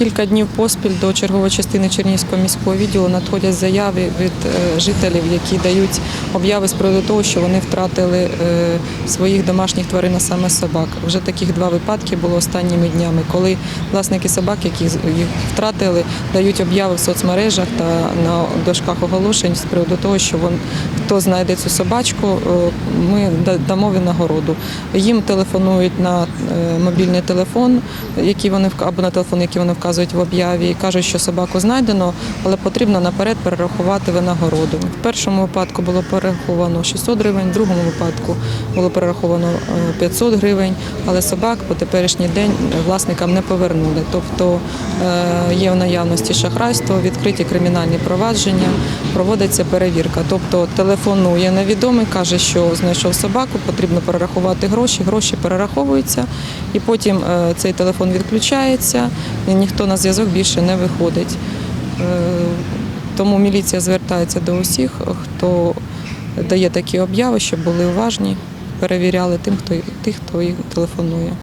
кілька днів поспіль до чергової частини Чернігівського міського відділу надходять заяви від е, жителів, які дають обяви з приводу того, що вони втратили е, своїх домашніх тварин, а саме собак. Вже таких два випадки було останніми днями, коли власники собак, які їх втратили, дають обяви в соцмережах та на дошках оголошень з приводу того, що хто знайде цю собачку, е, ми дамо винагороду. Їм телефонують на е, мобільний телефон, який вони або на телефон, який вони вказують в об'яві, і кажуть, що собаку знайдено, але потрібно наперед перерахувати винагороду. В першому випадку було перераховано 600 гривень, в другому випадку було перераховано е, 500 гривень, але собак по теперішній день власникам не повернули. Тобто е, є в наявності шахрайство, відкриті кримінальні провадження, проводиться перевірка. Тобто телефонує невідомий, каже, що знайшов собаку, потрібно перерахувати гроші, гроші перераховуються, і потім е, цей телефон відключається, і ніхто на зв'язок більше не виходить. Е, Тому міліція звертається до усіх, хто дає такі обяви, щоб були уважні, перевіряли тим, хто тих, хто їх телефонує.